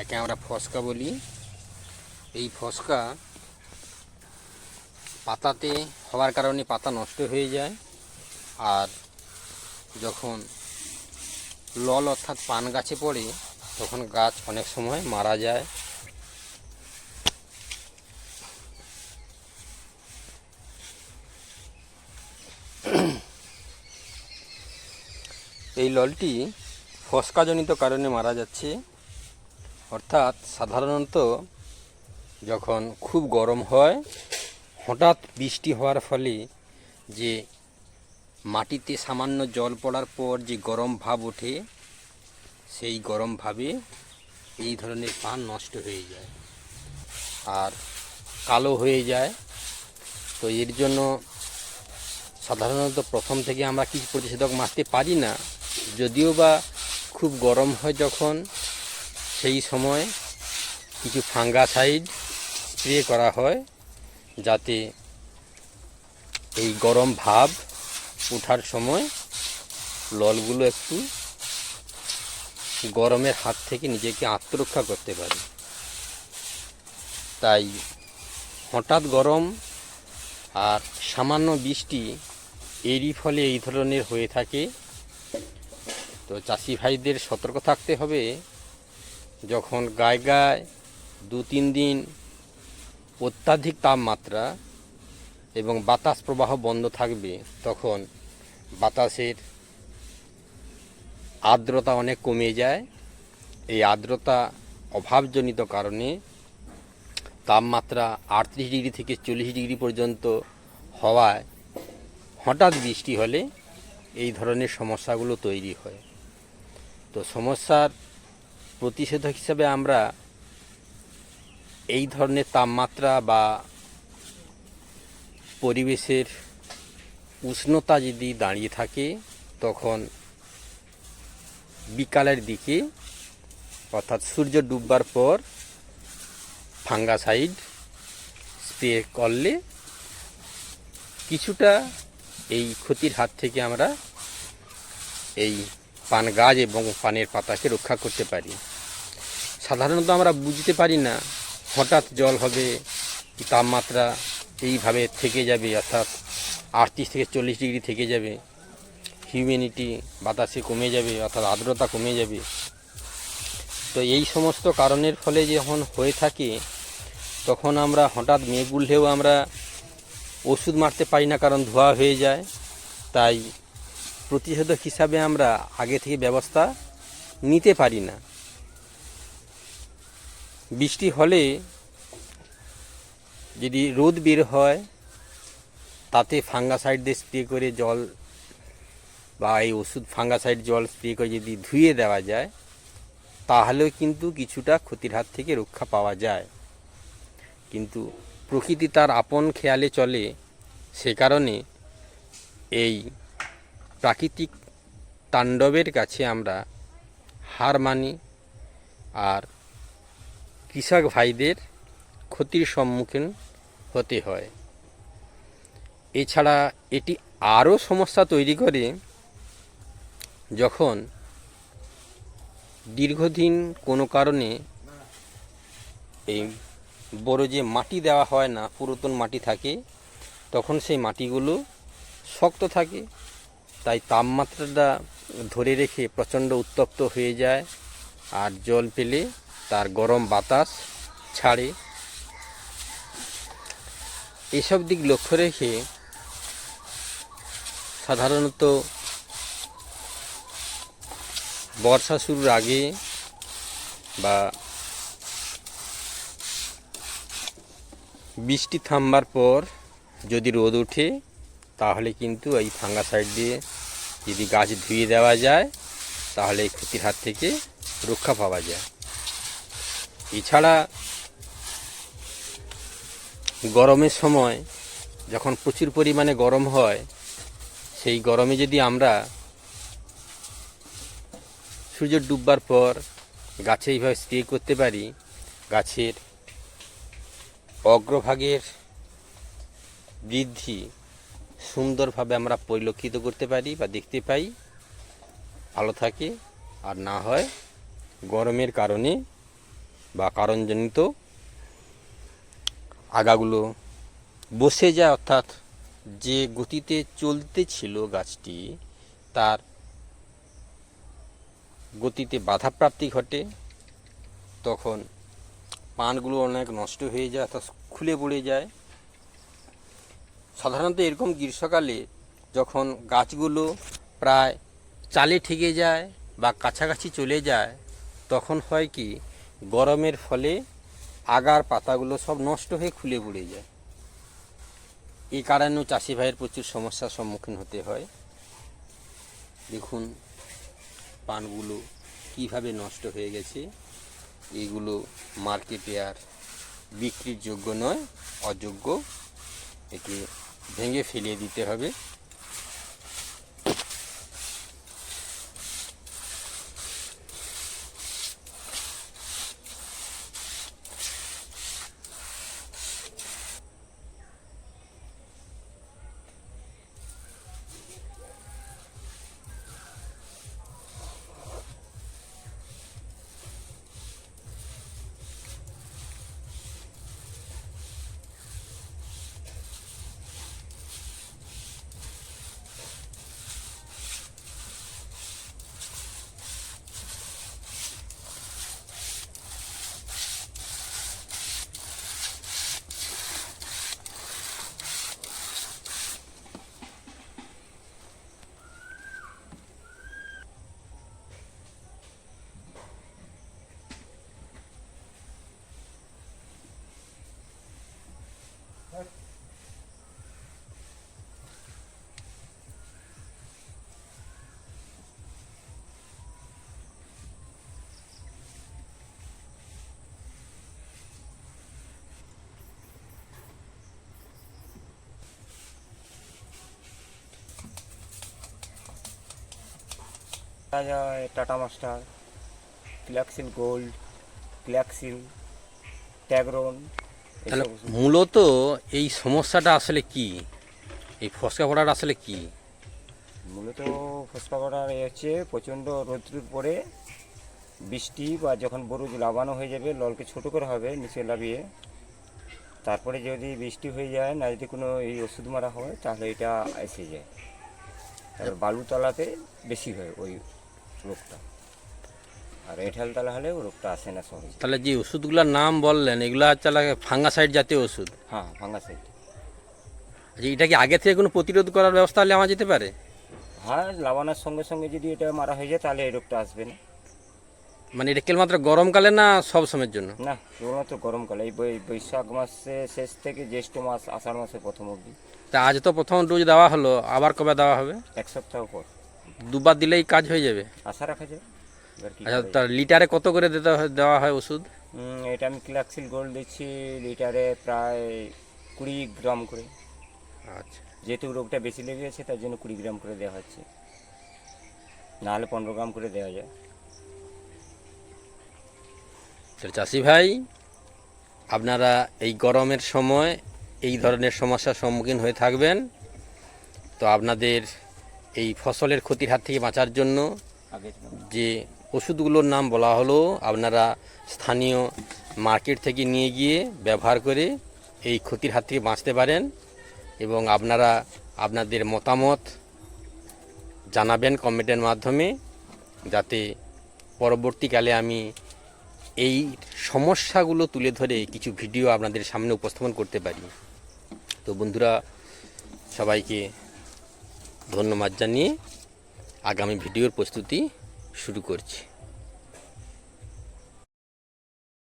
একে আমরা ফসকা বলি। এই ফসকা পাতাতে হওয়ার কারণে পাতা নষ্ট হয়ে যায় আর যখন লল অর্থাৎ পান গাছে পড়ে, তখন গাছ অনেক সময় মারা যায়। এই ললটি ফসকাজনিত কারণে মারা যাচ্ছে। অর্থাৎ সাধারণত যখন খুব গরম হয়, হঠাৎ বৃষ্টি হওয়ার ফলে যে মাটিতে সামান্য জল পড়ার পর যে গরম ভাব ওঠে, সেই গরম ভাবে এই ধরনের পান নষ্ট হয়ে যায় আর কালো হয়ে যায়। তো এর জন্য সাধারণত প্রথম থেকে আমরা কিছু প্রতিষেধক মারতে পারি না। যদিও বা খুব গরম হয় যখন সেই সময় কিছু ফাঙ্গাসাইড স্প্রে করা হয় যাতে এই গরম ভাব ওঠার সময় ললগুলো একটু গরমের হাত থেকে নিজেকে আত্মরক্ষা করতে পারে। তাই হঠাৎ গরম আর সামান্য বৃষ্টি এরই ফলে এই ধরনের হয়ে থাকে। তো চাষি ভাইদের সতর্ক থাকতে হবে যখন গায়ে গায়ে দু তিন দিন অত্যাধিক তাপমাত্রা এবং বাতাস প্রবাহ বন্ধ থাকবে, তখন বাতাসের আর্দ্রতা অনেক কমে যায়। এই আর্দ্রতা অভাবজনিত কারণে তাপমাত্রা আটত্রিশ ডিগ্রি থেকে চল্লিশ ডিগ্রি পর্যন্ত হওয়ায় হঠাৎ বৃষ্টি হলে এই ধরনের সমস্যাগুলো তৈরি হয়। তো সমস্যার প্রতিষেধক হিসাবে আমরা এই ধরনের তাপমাত্রা বা পরিবেশের উষ্ণতা যদি দাঁড়িয়ে থাকে, তখন বিকালের দিকে, অর্থাৎ সূর্য ডুববার পর ফাঙ্গাসাইড স্প্রে করলে কিছুটা এই ক্ষতির হাত থেকে আমরা এই পান গাছ এবং পানের পাতাকে রক্ষা করতে পারি। সাধারণত আমরা বুঝতে পারি না, হঠাৎ জল হবে, তাপমাত্রা এইভাবে থেকে যাবে, অর্থাৎ আটত্রিশ থেকে চল্লিশ ডিগ্রি থেকে যাবে হিউম্যানিটি বাতাসে কমে যাবে, অর্থাৎ আর্দ্রতা কমে যাবে। তো এই সমস্ত কারণের ফলে যখন হয়ে থাকে, তখন আমরা হঠাৎ মেঘ আমরা ওষুধ মারতে পারি না, কারণ ধোয়া হয়ে যায়। তাই প্রতিষেধক হিসাবে আমরা আগে থেকে ব্যবস্থা নিতে পারি না। বৃষ্টি হলে যদি রোদ বের হয়, তাতে ফাঙ্গাসাইড দিয়ে স্প্রে করে জল বা এই ওষুধ ফাঙ্গাসাইড জল স্প্রে করে যদি ধুয়ে দেওয়া যায়, তাহলেও কিন্তু কিছুটা ক্ষতির হাত থেকে রক্ষা পাওয়া যায়। কিন্তু প্রকৃতি তার আপন খেয়ালে চলে, সে কারণে এই প্রাকৃতিক তাণ্ডবের কাছে আমরা হার মানি আর কৃষক ভাইদের ক্ষতির সম্মুখীন হতে হয়। এছাড়া এটি আরও সমস্যা তৈরি করে যখন দীর্ঘদিন কোনো কারণে এই বড় যে মাটি দেওয়া হয় না, পুরাতন মাটি থাকে, তখন সেই মাটিগুলো শক্ত থাকে, তাই তাপমাত্রাটা ধরে রেখে প্রচণ্ড উত্তপ্ত হয়ে যায় আর জল পেলে তার গরম বাতাস, ছাড়ে। এসব দিক লক্ষ্য রেখে সাধারণত বর্ষা শুরুর আগে বা বৃষ্টি থামবার পর যদি রোদ ওঠে, তাহলে কিন্তু এই ফাঙ্গাসাইড দিয়ে যদি গাছ ধুয়ে দেওয়া যায়, তাহলে এই ক্ষতির হাত থেকে রক্ষা পাওয়া যায়। এছাড়া গরমের সময় যখন প্রচুর পরিমাণে গরম হয়, সেই গরমে যদি আমরা সূর্য ডুববার পর গাছে এইভাবে স্প্রে করতে পারি, গাছের অগ্রভাগের বৃদ্ধি সুন্দরভাবে আমরা পরিলক্ষিত করতে পারি বা দেখতে পাই, ভালো থাকে আর না হয় গরমের কারণে বা কারণজনিত আগাগুলো বসে যায়, অর্থাৎ যে গতিতে চলতে ছিল গাছটি, তার গতিতে বাধাপ্রাপ্তি ঘটে। তখন পানগুলো অনেক নষ্ট হয়ে যায়, অর্থাৎ খুলে পড়ে যায়। সাধারণত এরকম গ্রীষ্মকালে যখন গাছগুলো প্রায় চালে ঠেকে যায় বা কাছাকাছি চলে যায়, তখন হয় কি গরমের ফলে আগার পাতাগুলো সব নষ্ট হয়ে খুলে পড়ে যায়। এই কারণেও চাষি ভাইয়ের প্রচুর সমস্যার সম্মুখীন হতে হয়। দেখুন, পানগুলো কীভাবে নষ্ট হয়ে গেছে, এগুলো মার্কেটে আর বিক্রির যোগ্য নয়, অযোগ্য। একে ভেঙে ফেলিয়ে দিতে হবে। পাওয়া যায় টাটা মাস্টার ক্লাক্সিল গোল্ড ক্লাক্সিল ট্যাগরন তাহলে মূলত এই সমস্যাটা আসলে কি? এই ফসকা পড়াটা আসলে কি? মূলত করার এ হচ্ছে প্রচণ্ড রৌদ্রের পরে বৃষ্টি বা যখন বরুজ লাবানো হয়ে যাবে ললকে ছোট করে হবে নিচে লাভিয়ে তারপরে যদি বৃষ্টি হয়ে যায় না যদি কোনো এই ওষুধ মারা হয় তাহলে এটা এসে যায়। তারপর বালুতলাতে বেশি হয় ওই রোগটা। আর এঠালতলা হলে ওই রোগটা আসে না সহজে। তাহলে যে ওষুধগুলোর নাম বললেন এগুলো হচ্ছে ফাঙ্গাসাইড জাতীয় ওষুধ? হ্যাঁ ভাঙা সাইড আচ্ছা এটা কি আগে থেকে কোনো প্রতিরোধ করার ব্যবস্থা হলে নেওয়া যেতে পারে? হ্যাঁ লাবানোর সঙ্গে সঙ্গে যদি এটা মারা হয়ে যায় তাহলে এই রোগটা আসবে না। মানে এটা কেবলমাত্র গরমকালে না সব সময়ের জন্য? না কেবলমাত্র গরমকালে। এই বৈশাখ মাসে শেষ থেকে জ্যৈষ্ঠ মাস আষাঢ় মাসে প্রথম অবধি। তা আজ তো প্রথম ডোজ দেওয়া হলো আবার কবে দেওয়া হবে? এক সপ্তাহ পর। দুবার দিলেই কাজ হয়ে যাবে। আশা রাখা যায়। আচ্ছা তার লিটারে কত করে দিতে দেওয়া হয় ওষুধ? এটা আমি ক্লাক্সিল গোল্ড দিচ্ছি লিটারে প্রায় কুড়ি গ্রাম করে। আচ্ছা। যেহেতু রোগটা বেশি লেগে গেছে তার জন্য কুড়ি গ্রাম করে দেওয়া হচ্ছে। নাহলে পনেরো গ্রাম করে দেওয়া যায়। চাষি ভাই আপনারা এই গরমের সময় এই ধরনের সমস্যার সম্মুখীন হয়ে থাকবেন। তো আপনাদের এই ফসলের ক্ষতির হাত থেকে বাঁচার জন্য যে ওষুধগুলোর নাম বলা হলো আপনারা স্থানীয় মার্কেট থেকে নিয়ে গিয়ে ব্যবহার করে এই ক্ষতির হাত থেকে বাঁচতে পারেন এবং আপনারা আপনাদের মতামত জানাবেন কমেন্টের মাধ্যমে যাতে পরবর্তীকালে আমি এই সমস্যাগুলো তুলে ধরে কিছু ভিডিও আপনাদের সামনে উপস্থাপন করতে পারি। তো বন্ধুরা সবাইকে ধন্যবাদ জানিয়ে আগামী ভিডিওর প্রস্তুতি শুরু করছি।